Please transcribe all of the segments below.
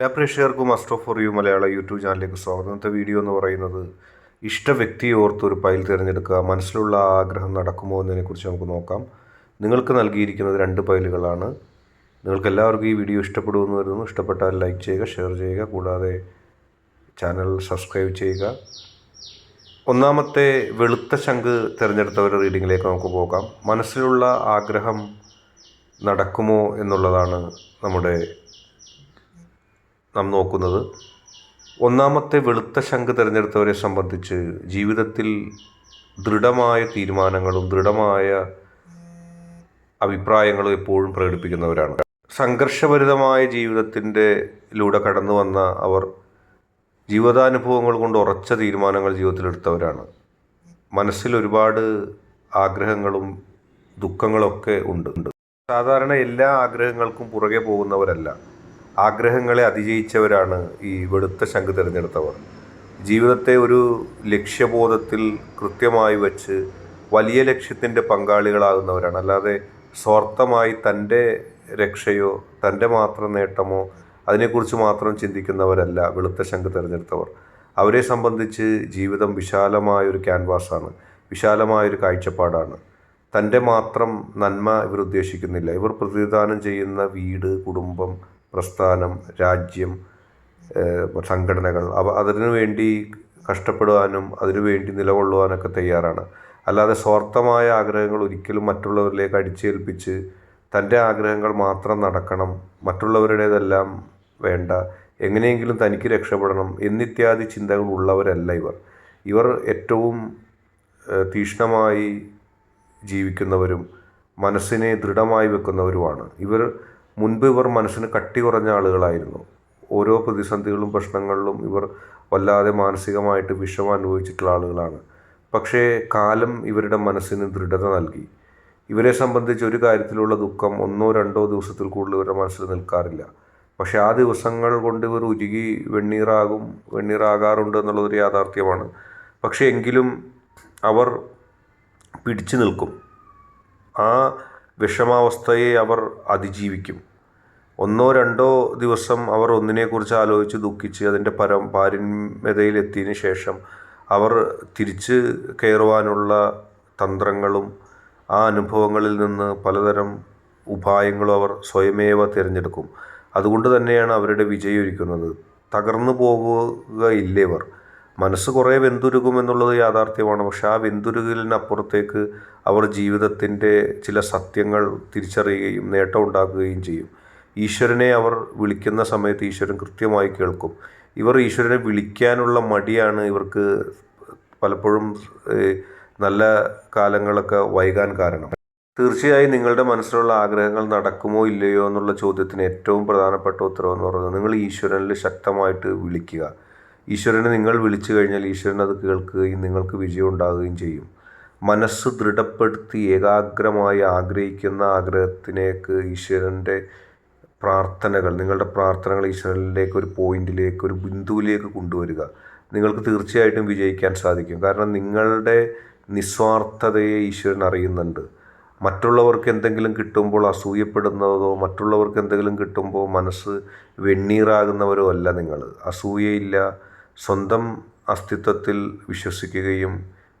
എല്ലാ പ്രേക്ഷകർക്കും astro for you Malayala YouTube ചാനലിലേക്ക് സ്വാഗതം. ഇന്നത്തെ വീഡിയോ എന്ന് പറയുന്നത് ഇഷ്ട വ്യക്തിയെ ഓർത്ത് ഒരു ഫയൽ തിരഞ്ഞെടുക്കുക മനസ്സിലുള്ള ആഗ്രഹം നടക്കുമോ എന്നതിനെക്കുറിച്ച് നമുക്ക് നോക്കാം. നിങ്ങൾക്ക് നൽകിയിരിക്കുന്നത് രണ്ട് ഫയലുകളാണ് നിങ്ങൾക്ക് എല്ലാവർക്കും ഈ വീഡിയോ ഇഷ്ടപ്പെടുമെന്ന് വരുന്നു ഇഷ്ടപ്പെട്ടാൽ ലൈക്ക് ചെയ്യുക ഷെയർ ചെയ്യുക കൂടാതെ ചാനൽ സബ്സ്ക്രൈബ് ചെയ്യുക. ഒന്നാമത്തെ വെളുത്ത ശംഖ് തിരഞ്ഞെടുത്തവരുടെ റീഡിങ്ങിലേക്ക് നമുക്ക് പോകാം. മനസ്സിലുള്ള ആഗ്രഹം നടക്കുമോ എന്നുള്ളതാണ് നമ്മുടെ നാം നോക്കുന്നത്. ഒന്നാമത്തെ വെളുത്ത ശംഖ് തിരഞ്ഞെടുത്തവരെ സംബന്ധിച്ച് ജീവിതത്തിൽ ദൃഢമായ തീരുമാനങ്ങളും ദൃഢമായ അഭിപ്രായങ്ങളും എപ്പോഴും പ്രകടിപ്പിക്കുന്നവരാണ്. സംഘർഷഭരിതമായ ജീവിതത്തിന്റെ ലൂടെ കടന്നു വന്ന അവർ ജീവിതാനുഭവങ്ങൾ കൊണ്ട് ഉറച്ച തീരുമാനങ്ങൾ ജീവിതത്തിലെടുത്തവരാണ്. മനസ്സിൽ ഒരുപാട് ആഗ്രഹങ്ങളും ദുഃഖങ്ങളൊക്കെ ഉണ്ട്. സാധാരണ എല്ലാ ആഗ്രഹങ്ങൾക്കും പുറകെ പോകുന്നവരല്ല. ആഗ്രഹങ്ങളെ അതിജയിച്ചവരാണ് ഈ വെളുത്ത ശംഖ് തിരഞ്ഞെടുത്തവർ. ജീവിതത്തെ ഒരു ലക്ഷ്യബോധത്തിൽ കൃത്യമായി വച്ച് വലിയ ലക്ഷ്യത്തിന്റെ പങ്കാളികളാകുന്നവരാണ്. അല്ലാതെ സ്വാർത്ഥമായി തന്റെ രക്ഷയോ തന്റെ മാത്രം നേട്ടമോ അതിനെക്കുറിച്ച് മാത്രം ചിന്തിക്കുന്നവരല്ല വെളുത്ത ശംഖ് തിരഞ്ഞെടുത്തവർ. അവരെ സംബന്ധിച്ച് ജീവിതം വിശാലമായൊരു ക്യാൻവാസാണ് വിശാലമായൊരു കാഴ്ചപ്പാടാണ്. തന്റെ മാത്രം നന്മ ഇവർ ഉദ്ദേശിക്കുന്നില്ല ഇവർ പ്രതിദാനം ചെയ്യുന്ന വീട് കുടുംബം പ്രസ്ഥാനം രാജ്യം സംഘടനകൾ അവ അതിനു വേണ്ടി കഷ്ടപ്പെടുവാനും അതിനുവേണ്ടി നിലകൊള്ളുവാനൊക്കെ തയ്യാറാണ്. അല്ലാതെ സ്വാർത്ഥമായ ആഗ്രഹങ്ങൾ ഒരിക്കലും മറ്റുള്ളവരിലേക്ക് അടിച്ചേൽപ്പിച്ച് തന്റെ ആഗ്രഹങ്ങൾ മാത്രം നടക്കണം മറ്റുള്ളവരുടേതെല്ലാം വേണ്ട എങ്ങനെയെങ്കിലും തനിക്ക് രക്ഷപ്പെടണം എന്നിത്യാദി ചിന്തകൾ ഉള്ളവരല്ല ഇവർ. ഇവർ ഏറ്റവും തീക്ഷ്ണമായി ജീവിക്കുന്നവരും മനസ്സിനെ ദൃഢമായി വെക്കുന്നവരുമാണ്. ഇവർ മുൻപ് ഇവർ മനസ്സിന് കട്ടി കുറഞ്ഞ ആളുകളായിരുന്നു. ഓരോ പ്രതിസന്ധികളും പ്രശ്നങ്ങളിലും ഇവർ വല്ലാതെ മാനസികമായിട്ട് വിഷമം അനുഭവിച്ചിട്ടുള്ള ആളുകളാണ്. പക്ഷേ കാലം ഇവരുടെ മനസ്സിന് ദൃഢത നൽകി. ഇവരെ സംബന്ധിച്ച് ഒരു കാര്യത്തിലുള്ള ദുഃഖം ഒന്നോ രണ്ടോ ദിവസത്തിൽ കൂടുതൽ ഇവരുടെ മനസ്സിൽ നിൽക്കാറില്ല. പക്ഷേ ആ ദിവസങ്ങൾ കൊണ്ട് ഇവർ ഉരുകി വെണ്ണീറാകും വെണ്ണീറാകാറുണ്ട് എന്നുള്ളതൊരു യാഥാർത്ഥ്യമാണ്. പക്ഷേ എങ്കിലും അവർ പിടിച്ചു നിൽക്കും. ആ വിഷമാവസ്ഥയെ അവർ അതിജീവിക്കും. ഒന്നോ രണ്ടോ ദിവസം അവർ ഒന്നിനെക്കുറിച്ച് ആലോചിച്ച് ദുഃഖിച്ച് അതിന്റെ പരം പാരമ്യതയിലെത്തിയതിന് ശേഷം അവർ തിരിച്ച് കയറുവാനുള്ള തന്ത്രങ്ങളും ആ അനുഭവങ്ങളിൽ നിന്ന് പലതരം ഉപായങ്ങളും അവർ സ്വയമേവ തിരഞ്ഞെടുക്കും. അതുകൊണ്ട് തന്നെയാണ് അവരുടെ വിജയം ഒരുക്കുന്നത് തകർന്നു പോകുകയില്ലേവർ മനസ്സ് കുറേ വെന്തുരുകും എന്നുള്ളത് യാഥാർത്ഥ്യമാണ്. പക്ഷെ ആ വെന്തുരുകലിനപ്പുറത്തേക്ക് അവർ ജീവിതത്തിന്റെ ചില സത്യങ്ങൾ തിരിച്ചറിയുകയും നേട്ടം ഉണ്ടാക്കുകയും ചെയ്യും. ഈശ്വരനെ അവർ വിളിക്കുന്ന സമയത്ത് ഈശ്വരൻ കൃത്യമായി കേൾക്കും. ഇവർ ഈശ്വരനെ വിളിക്കാനുള്ള മടിയാണ് ഇവർക്ക് പലപ്പോഴും നല്ല കാലങ്ങളൊക്കെ വൈകാൻ കാരണം. തീർച്ചയായും നിങ്ങളുടെ മനസ്സിലുള്ള ആഗ്രഹങ്ങൾ നടക്കുമോ ഇല്ലയോ എന്നുള്ള ചോദ്യത്തിന് ഏറ്റവും പ്രധാനപ്പെട്ട ഉത്തരവെന്ന് പറയുന്നത് നിങ്ങൾ ഈശ്വരനിൽ ശക്തമായിട്ട് വിളിക്കുക. ഈശ്വരനെ നിങ്ങൾ വിളിച്ചു കഴിഞ്ഞാൽ ഈശ്വരൻ അത് കേൾക്കുകയും നിങ്ങൾക്ക് വിജയം ഉണ്ടാകുകയും ചെയ്യും. മനസ്സ് ദൃഢപ്പെടുത്തി ഏകാഗ്രമായി ആഗ്രഹിക്കുന്ന ആഗ്രഹത്തിനേക്ക് ഈശ്വരന്റെ പ്രാർത്ഥനകൾ നിങ്ങളുടെ പ്രാർത്ഥനകൾ ഈശ്വരനിലേക്ക് ഒരു പോയിന്റിലേക്ക് ഒരു ബിന്ദുവിലേക്ക് കൊണ്ടുവരിക. നിങ്ങൾക്ക് തീർച്ചയായിട്ടും വിജയിക്കാൻ സാധിക്കും. കാരണം നിങ്ങളുടെ നിസ്വാർത്ഥതയെ ഈശ്വരൻ അറിയുന്നുണ്ട്. മറ്റുള്ളവർക്ക് എന്തെങ്കിലും കിട്ടുമ്പോൾ അസൂയപ്പെടുന്നതോ മറ്റുള്ളവർക്ക് എന്തെങ്കിലും കിട്ടുമ്പോൾ മനസ്സ് വെണ്ണീറാകുന്നവരോ അല്ല നിങ്ങൾ. അസൂയയില്ല സ്വന്തം അസ്തിത്വത്തിൽ വിശ്വസിക്കുകയും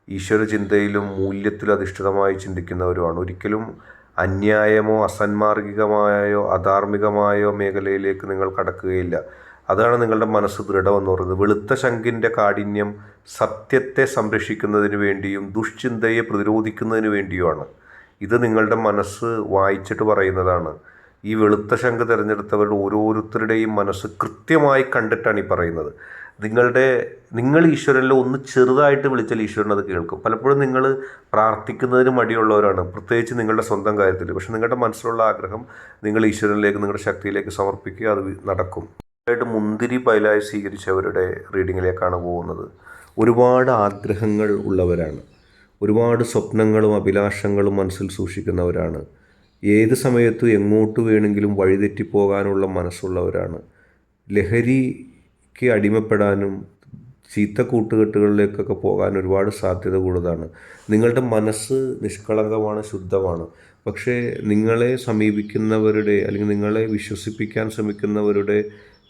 ഈശ്വര ചിന്തയിലും മൂല്യത്തിലും അധിഷ്ഠിതമായി ചിന്തിക്കുന്നവരുമാണ്. ഒരിക്കലും അന്യായമോ അസന്മാർഗികമായോ അധാർമികമായോ മേഖലയിലേക്ക് നിങ്ങൾ കടക്കുകയില്ല. അതാണ് നിങ്ങളുടെ മനസ്സ് ദൃഢമെന്ന് പറയുന്നത്. വെളുത്ത ശങ്കിന്റെ കാഠിന്യം സത്യത്തെ സംരക്ഷിക്കുന്നതിന് വേണ്ടിയും ദുഷ്ചിന്തയെ പ്രതിരോധിക്കുന്നതിന് വേണ്ടിയുമാണ്. ഇത് നിങ്ങളുടെ മനസ്സ് വായിച്ചിട്ട് പറയുന്നതാണ്. ഈ വെളുത്ത ശങ്ക് തിരഞ്ഞെടുത്തവരുടെ ഓരോരുത്തരുടെയും മനസ്സ് കൃത്യമായി കണ്ടിട്ടാണ് ഈ പറയുന്നത്. നിങ്ങളുടെ നിങ്ങൾ ഈശ്വരനിൽ ഒന്ന് ചെറുതായിട്ട് വിളിച്ചാൽ ഈശ്വരൻ അത് കേൾക്കും. പലപ്പോഴും നിങ്ങൾ പ്രാർത്ഥിക്കുന്നതിന് മടിയുള്ളവരാണ്. പ്രത്യേകിച്ച് നിങ്ങളുടെ സ്വന്തം കാര്യത്തിൽ. പക്ഷെ നിങ്ങളുടെ മനസ്സിലുള്ള ആഗ്രഹം നിങ്ങൾ ഈശ്വരനിലേക്ക് നിങ്ങളുടെ ശക്തിയിലേക്ക് സമർപ്പിക്കുക അത് നടക്കും. ആയിട്ട് മുന്തിരി പൈലായി സ്വീകരിച്ചവരുടെ റീഡിങ്ങിലേക്കാണ് പോകുന്നത്. ഒരുപാട് ആഗ്രഹങ്ങൾ ഉള്ളവരാണ്. ഒരുപാട് സ്വപ്നങ്ങളും അഭിലാഷങ്ങളും മനസ്സിൽ സൂക്ഷിക്കുന്നവരാണ്. ഏത് സമയത്തും എങ്ങോട്ട് വേണമെങ്കിലും വഴിതെറ്റിപ്പോകാനുള്ള മനസ്സുള്ളവരാണ്. ലഹരിക്ക് അടിമപ്പെടാനും ചീത്ത കൂട്ടുകെട്ടുകളിലേക്കൊക്കെ പോകാൻ ഒരുപാട് സാധ്യത കൂടുതലാണ്. നിങ്ങളുടെ മനസ്സ് നിഷ്കളങ്കമാണ് ശുദ്ധമാണ്. പക്ഷേ നിങ്ങളെ സമീപിക്കുന്നവരുടെ അല്ലെങ്കിൽ നിങ്ങളെ വിശ്വസിപ്പിക്കാൻ ശ്രമിക്കുന്നവരുടെ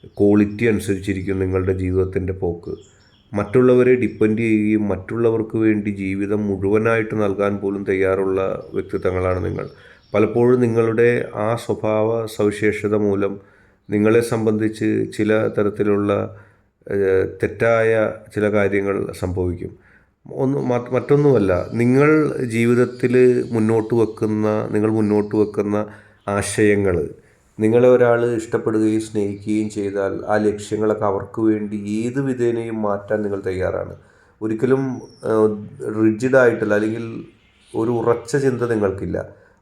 ക്വാളിറ്റി അനുസരിച്ചിരിക്കും നിങ്ങളുടെ ജീവിതത്തിന്റെ പോക്ക്. മറ്റുള്ളവരെ ഡിപ്പെൻഡ് ചെയ്യുകയും മറ്റുള്ളവർക്ക് വേണ്ടി ജീവിതം മുഴുവനായിട്ട് നൽകാൻ പോലും തയ്യാറുള്ള വ്യക്തിത്വങ്ങളാണ് നിങ്ങൾ. പലപ്പോഴും നിങ്ങളുടെ ആ സ്വഭാവ സവിശേഷത മൂലം നിങ്ങളെ സംബന്ധിച്ച് ചില തരത്തിലുള്ള തെറ്റായ ചില കാര്യങ്ങൾ സംഭവിക്കും. ഒന്ന് മറ്റൊന്നുമല്ല നിങ്ങൾ ജീവിതത്തിൽ മുന്നോട്ട് വെക്കുന്ന നിങ്ങൾ മുന്നോട്ട് വെക്കുന്ന ആശയങ്ങൾ നിങ്ങളെ ഒരാൾ ഇഷ്ടപ്പെടുകയും സ്നേഹിക്കുകയും ചെയ്താൽ ആ ലക്ഷ്യങ്ങളൊക്കെ അവർക്ക് വേണ്ടി ഏത് വിധേനയും മാറ്റാൻ നിങ്ങൾ തയ്യാറാണ്. ഒരിക്കലും റിജിഡായിട്ടല്ല അല്ലെങ്കിൽ ഒരു ഉറച്ച ചിന്ത നിങ്ങൾക്കില്ല.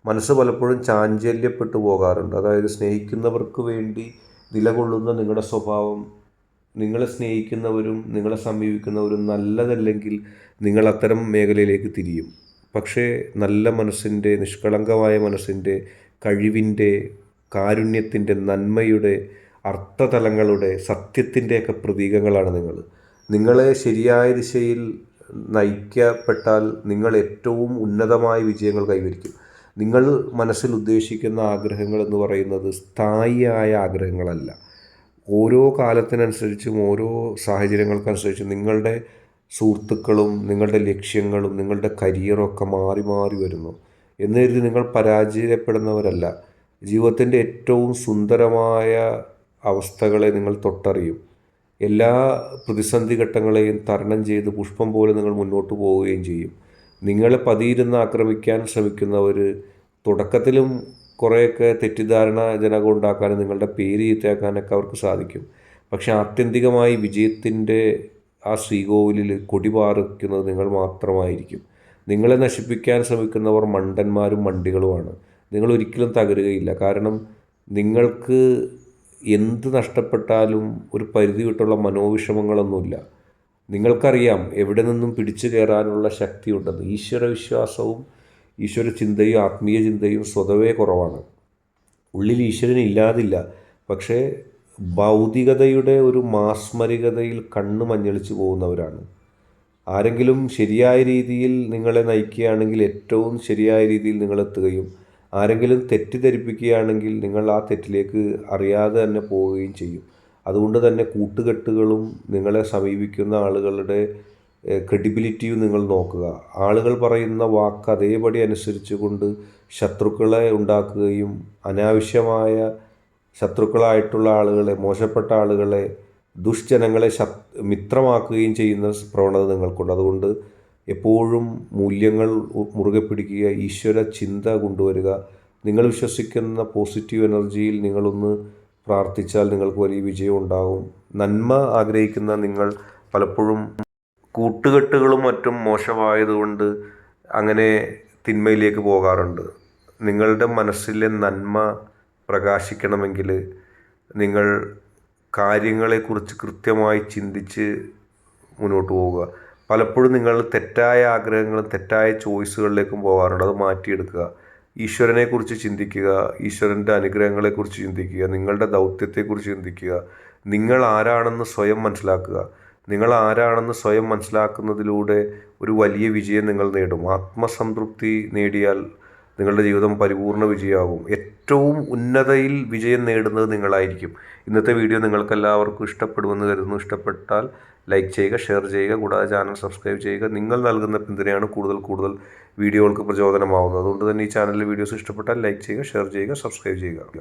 മനസ്സ് പലപ്പോഴും ചാഞ്ചല്യപ്പെട്ടു പോകാറുണ്ട്. അതായത് സ്നേഹിക്കുന്നവർക്ക് വേണ്ടി നിലകൊള്ളുന്ന നിങ്ങളുടെ സ്വഭാവം നിങ്ങളെ സ്നേഹിക്കുന്നവരും നിങ്ങളെ സമീപിക്കുന്നവരും നല്ലതല്ലെങ്കിൽ നിങ്ങൾ അത്തരം മേഖലയിലേക്ക് തിരിയും. പക്ഷേ നല്ല മനസ്സിന്റെ നിഷ്കളങ്കമായ മനസ്സിന്റെ കഴിവിന്റെ കാരുണ്യത്തിന്റെ നന്മയുടെ അർത്ഥതലങ്ങളുടെ സത്യത്തിന്റെയൊക്കെ പ്രതീകങ്ങളാണ് നിങ്ങൾ. നിങ്ങളെ ശരിയായ ദിശയിൽ നയിക്കപ്പെട്ടാൽ നിങ്ങൾ ഏറ്റവും ഉന്നതമായ വിജയങ്ങൾ കൈവരിക്കും. നിങ്ങൾ മനസ്സിൽ ഉദ്ദേശിക്കുന്ന ആഗ്രഹങ്ങൾ എന്ന് പറയുന്നത് സ്ഥായിയായ ആഗ്രഹങ്ങളല്ല. ഓരോ കാലത്തിനനുസരിച്ചും ഓരോ സാഹചര്യങ്ങൾക്കനുസരിച്ചും നിങ്ങളുടെ സുഹൃത്തുക്കളും നിങ്ങളുടെ ലക്ഷ്യങ്ങളും നിങ്ങളുടെ കരിയറും ഒക്കെ മാറി മാറി വരുന്നു. എന്ന് കരുതി നിങ്ങൾ പരാജയപ്പെടുന്നവരല്ല. ജീവിതത്തിന്റെ ഏറ്റവും സുന്ദരമായ അവസ്ഥകളെ നിങ്ങൾ തൊട്ടറിയും. എല്ലാ പ്രതിസന്ധി ഘട്ടങ്ങളെയും തരണം ചെയ്ത് പുഷ്പം പോലെ നിങ്ങൾ മുന്നോട്ട് പോവുകയും ചെയ്യും. നിങ്ങളെ പതിയിരുന്ന് ആക്രമിക്കാൻ ശ്രമിക്കുന്നവർ തുടക്കത്തിലും കുറേയൊക്കെ തെറ്റിദ്ധാരണ ജനകം ഉണ്ടാക്കാനും നിങ്ങളുടെ പേര് ചീത്തയാക്കാനൊക്കെ അവർക്ക് സാധിക്കും. പക്ഷേ ആത്യന്തികമായി വിജയത്തിന്റെ ആ ശ്രീകോവിലിൽ കൊടി പാറിക്കുന്നത് നിങ്ങൾ മാത്രമായിരിക്കും. നിങ്ങളെ നശിപ്പിക്കാൻ ശ്രമിക്കുന്നവർ മണ്ടന്മാരും മണ്ടികളുമാണ്. നിങ്ങൾ ഒരിക്കലും തകരുകയില്ല. കാരണം നിങ്ങൾക്ക് എന്ത് നഷ്ടപ്പെട്ടാലും ഒരു പരിധി വിട്ടുള്ള മനോവിഷമങ്ങളൊന്നുമില്ല. നിങ്ങൾക്കറിയാം എവിടെ നിന്നും പിടിച്ചു കയറാനുള്ള ശക്തിയുണ്ടെന്ന്. ഈശ്വര വിശ്വാസവും ഈശ്വര ചിന്തയും ആത്മീയ ചിന്തയും സ്വതവേ കുറവാണ്. ഉള്ളിൽ ഈശ്വരൻ ഇല്ലാതില്ല. പക്ഷേ ഭൗതികതയുടെ ഒരു മാസ്മരികതയിൽ കണ്ണ് മഞ്ഞളിച്ചു പോകുന്നവരാണ്. ആരെങ്കിലും ശരിയായ രീതിയിൽ നിങ്ങളെ നയിക്കുകയാണെങ്കിൽ ഏറ്റവും ശരിയായ രീതിയിൽ നിങ്ങളെത്തുകയും ആരെങ്കിലും തെറ്റിദ്ധരിപ്പിക്കുകയാണെങ്കിൽ നിങ്ങൾ ആ തെറ്റിലേക്ക് അറിയാതെ തന്നെ പോവുകയും ചെയ്യും. അതുകൊണ്ട് തന്നെ കൂട്ടുകെട്ടുകളും നിങ്ങളെ സമീപിക്കുന്ന ആളുകളുടെ ക്രെഡിബിലിറ്റിയും നിങ്ങൾ നോക്കുക. ആളുകൾ പറയുന്ന വാക്ക് അതേപടി അനുസരിച്ച് കൊണ്ട് ശത്രുക്കളെ ഉണ്ടാക്കുകയും അനാവശ്യമായ ശത്രുക്കളായിട്ടുള്ള ആളുകളെ മോശപ്പെട്ട ആളുകളെ ദുഷ്ജനങ്ങളെ മിത്രമാക്കുകയും ചെയ്യുന്ന പ്രവണത നിങ്ങൾക്കുണ്ട്. അതുകൊണ്ട് എപ്പോഴും മൂല്യങ്ങൾ മുറുകെ പിടിക്കുക ഈശ്വര ചിന്ത കൊണ്ടുവരിക. നിങ്ങൾ വിശ്വസിക്കുന്ന പോസിറ്റീവ് എനർജിയിൽ നിങ്ങളൊന്ന് പ്രാർത്ഥിച്ചാൽ നിങ്ങൾക്ക് വലിയ വിജയം ഉണ്ടാകും നന്മ ആഗ്രഹിക്കുന്ന നിങ്ങൾ പലപ്പോഴും കൂട്ടുകെട്ടുകളും മറ്റും മോശമായതുകൊണ്ട് അങ്ങനെ തിന്മയിലേക്ക് പോകാറുണ്ട്. നിങ്ങളുടെ മനസ്സിലെ നന്മ പ്രകാശിക്കണമെങ്കിൽ നിങ്ങൾ കാര്യങ്ങളെക്കുറിച്ച് കൃത്യമായി ചിന്തിച്ച് മുന്നോട്ട് പോവുക. പലപ്പോഴും നിങ്ങൾ തെറ്റായ ആഗ്രഹങ്ങളും തെറ്റായ ചോയ്സുകളിലേക്കും പോകാറുണ്ട്. അത് മാറ്റിയെടുക്കുക. ഈശ്വരനെക്കുറിച്ച് ചിന്തിക്കുക ഈശ്വരന്റെ അനുഗ്രഹങ്ങളെക്കുറിച്ച് ചിന്തിക്കുക നിങ്ങളുടെ ദൗത്യത്തെക്കുറിച്ച് ചിന്തിക്കുക നിങ്ങൾ ആരാണെന്ന് സ്വയം മനസ്സിലാക്കുക. നിങ്ങൾ ആരാണെന്ന് സ്വയം മനസ്സിലാക്കുന്നതിലൂടെ ഒരു വലിയ വിജയം നിങ്ങൾ നേടും. ആത്മസംതൃപ്തി നേടിയാൽ നിങ്ങളുടെ ജീവിതം പരിപൂർണ വിജയമാകും. ഏറ്റവും ഉന്നതയിൽ വിജയം നേടുന്നത് നിങ്ങളായിരിക്കും. ഇന്നത്തെ വീഡിയോ നിങ്ങൾക്കെല്ലാവർക്കും ഇഷ്ടപ്പെടുമെന്ന് കരുതുന്നു. ഇഷ്ടപ്പെട്ടാൽ ലൈക്ക് ചെയ്യുക ഷെയർ ചെയ്യുക. കൂടാതെ ചാനൽ സബ്സ്ക്രൈബ് ചെയ്യുക. നിങ്ങൾ നൽകുന്ന പിന്തുണയാണ് കൂടുതൽ കൂടുതൽ വീഡിയോകൾക്ക് പ്രചോദനമാവുന്നത്. അതുകൊണ്ട് തന്നെ ഈ ചാനലിലെ വീഡിയോസ് ഇഷ്ടപ്പെട്ടാൽ ലൈക്ക് ചെയ്യുക ഷെയർ ചെയ്യുക സബ്സ്ക്രൈബ് ചെയ്യുക.